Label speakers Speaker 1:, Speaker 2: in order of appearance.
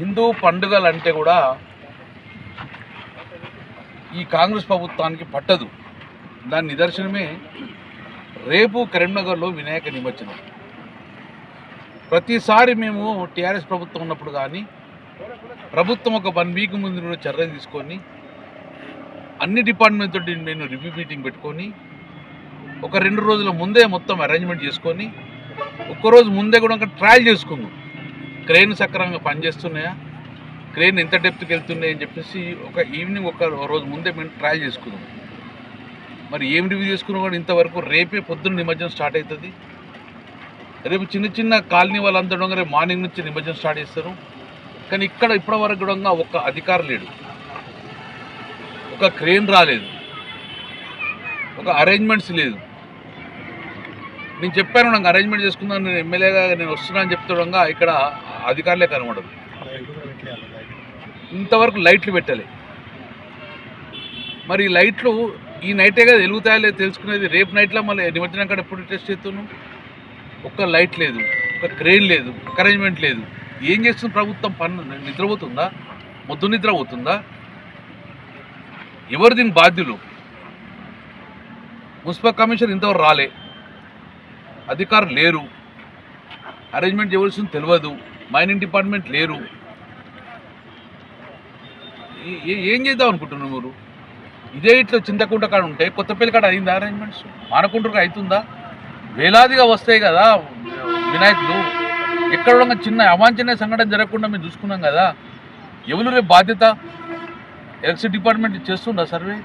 Speaker 1: హిందూ పండుగలు అంటే కూడా ఈ కాంగ్రెస్ ప్రభుత్వానికి పట్టదు. దాని నిదర్శనమే రేపు కరీంనగర్లో వినాయక నిమజ్జనం. ప్రతిసారి మేము టీఆర్ఎస్ ప్రభుత్వం ఉన్నప్పుడు కానీ ప్రభుత్వం ఒక వన్ వీక్ ముందు కూడా చర్యలు తీసుకొని అన్ని డిపార్ట్మెంట్తో నేను రివ్యూ మీటింగ్ పెట్టుకొని ఒక రెండు రోజుల ముందే మొత్తం అరేంజ్మెంట్ చేసుకొని ఒక్కరోజు ముందే కూడా ఒక ట్రయల్ చేసుకుందాం. క్రెయిన్ సక్రమంగా పనిచేస్తున్నాయా? క్రెయిన్ ఎంత డెప్త్కి వెళ్తున్నాయి అని చెప్పేసి ఒక ఈవినింగ్ ఒక రోజు ముందే మేము ట్రయల్ చేసుకుందాం మరి ఏం రివ్యూ చేసుకున్నా కూడా ఇంతవరకు రేపే పొద్దున్న నిమజ్జనం స్టార్ట్ అవుతుంది. రేపు చిన్న చిన్న కాలనీ వాళ్ళు కూడా రేపు మార్నింగ్ నుంచి నిమజ్జనం స్టార్ట్ చేస్తారు. కానీ ఇక్కడ ఇప్పటి వరకు కూడా ఒక్క అధికారం లేడు. ఒక క్రెయిన్ రాలేదు. ఒక అరేంజ్మెంట్స్ లేదు. నేను చెప్పాను నాకు అరేంజ్మెంట్ చేసుకున్నాను నేను ఎమ్మెల్యేగా నేను వస్తున్నాను అని చెప్తుండగా ఇక్కడ అధికారులే కనబడదు ఇంతవరకు లైట్లు పెట్టాలి. మరి లైట్లు ఈ నైటే కదా వెలుగుతాయో లేదు తెలుసుకునేది. రేపు నైట్లో మళ్ళీ నిమజ్జనం కాడ ఎప్పుడు టెస్ట్ చేస్తున్నాం. ఒక్క లైట్ లేదు ఒక క్రేన్ లేదు ఒక అరేంజ్మెంట్ లేదు. ఏం చేస్తుంది ప్రభుత్వం? పన్ను నిద్రపోతుందా? మొద్దు నిద్ర పోతుందా? ఎవరు దీని బాధ్యులు? మున్సిపల్ కమిషన్ ఇంతవరకు రాలే. అధికారులు లేరు. అరేంజ్మెంట్ చేయవలసింది తెలియదు మైనింగ్ డిపార్ట్మెంట్ లేరు. ఏ- ఏం చేద్దాం అనుకుంటున్నారు మీరు? ఇదే ఇట్లా చింతకుంట కాడ ఉంటే కొత్తపల్లి కాడ అయిందా అరేంజ్మెంట్స్ మానకుంటకు అవుతుందా వేలాదిగా వస్తాయి కదా వినాయకులు ఎక్కడ చిన్న అవాంఛనీయ సంఘటన జరగకుండా మేము చూసుకున్నాం కదా. ఎవరు రేపు బాధ్యత? ఎలక్ట్రిసిటీ డిపార్ట్మెంట్ చేస్తుందా సర్వే